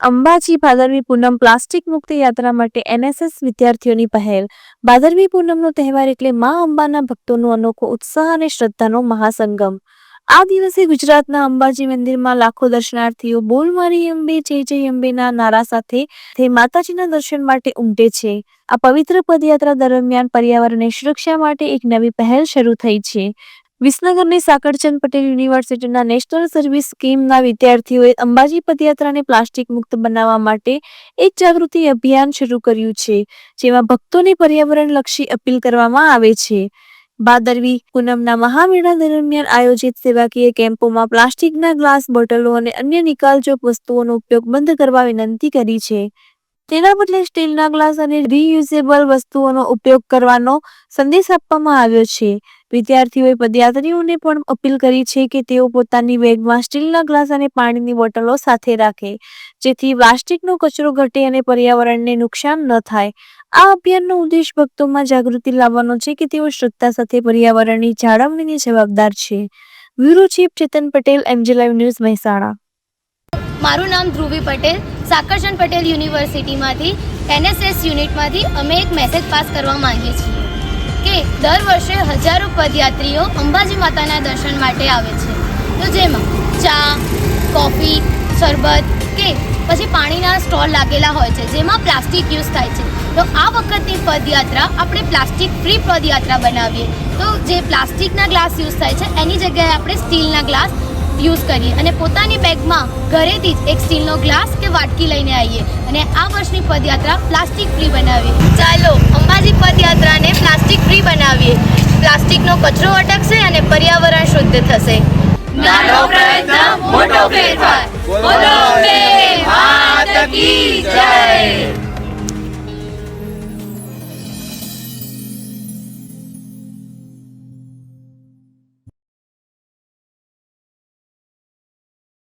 Ambaji Bhadarvi Poonam plastic મુક્ત યાત્રા માટે એનએસએસ વિદ્યાર્થીઓની પહેલ. ભાદરવી પૂનમનો તહેવાર એટલે મા અંબાના ભક્તોનો અનોખો ઉત્સાહ અને શ્રદ્ધાનો મહાસંગમ. આ દિવસે ગુજરાતના અંબાજી મંદિરમાં લાખો દર્શનાર્થીઓ બોલ મારી અંબે, જય જય અંબેના નારા સાથે તે માતાજીના દર્શન માટે ઉમટે છે. આ પવિત્ર પદયાત્રા દરમિયાન પર્યાવરણની સુરક્ષા માટે એક નવી પહેલ શરૂ થઈ છે. વિસનગરની સાકરચંદ પટેલ યુનિવર્સિટીના નેશનલ સર્વિસ સ્કીમના વિદ્યાર્થીઓએ અંબાજી પદયાત્રાને પ્લાસ્ટિક મુક્ત બનાવવા માટે એક જાગૃતિ અભિયાન શરૂ કર્યું છે, જેમાં ભક્તોને પર્યાવરણલક્ષી અપીલ કરવામાં આવે છે. ભાદરવી પૂનમના મહામેળા દરમિયાન આયોજિત સેવાકીય કેમ્પોમાં પ્લાસ્ટિકના ગ્લાસ બોટલો અને અન્ય નિકાલજોગ વસ્તુઓનો ઉપયોગ બંધ કરવા વિનંતી કરી છે. તેના બદલે સ્ટીલના ગ્લાસ અને રીયુઝેબલ વસ્તુઓનો ઉપયોગ કરવાનો સંદેશ આપવામાં આવ્યો છે. વિદ્યાર્થીઓએ પદયાત્રીઓને પણ અપીલ કરી છે કે તેઓ પોતાની બેગમાં સ્ટીલના ગ્લાસ અને પાણીની બોટલો સાથે રાખે, જેથી પ્લાસ્ટિકનો કચરો ઘટે અને પર્યાવરણને નુકસાન ન થાય. આ અભિયાનનો ઉદ્દેશ ભક્તોમાં જાગૃતિ લાવવાનો છે કે તેઓ શ્રદ્ધા સાથે પર્યાવરણની જાળવણીની જવાબદાર છે. Bureau chief Chetan Patel M G live news Mehsana. મારું નામ ધ્રુવી પટેલ સાકરચંદ પટેલ યુનિવર્સિટીમાંથી, એનએસએસ યુનિટમાંથી અમે એક મેસેજ પાસ કરવા માંગીએ છીએ કે દર વર્ષે હજારો પદયાત્રીઓ અંબાજી માતાના દર્શન માટે આવે છે. તો જેમાં ચા, કોફી, શરબત કે પછી પાણીના સ્ટોલ લાગેલા હોય છે, જેમાં પ્લાસ્ટિક યુઝ થાય છે. તો આ વખતની પદયાત્રા આપણે પ્લાસ્ટિક ફ્રી પદયાત્રા બનાવીએ. તો જે પ્લાસ્ટિકના ગ્લાસ યુઝ થાય છે, એની જગ્યાએ આપણે સ્ટીલના ગ્લાસ યુઝ કરીએ અને પોતાની બેગમાં ઘરેથી જ એક સ્ટીલનો ગ્લાસ કે વાટકી લઈને આવીએ અને આ વર્ષની પદયાત્રા પ્લાસ્ટિક ફ્રી બનાવીએ. ચાલો અંબાજી પદયાત્રાને પ્લાસ્ટિક ફ્રી બનાવીએ. પ્લાસ્ટિકનો કચરો અટકશે અને પર્યાવરણ શુદ્ધ થશે. નાનો પ્રયત્ન મોટો ફેરફાર. બોલો માત કી.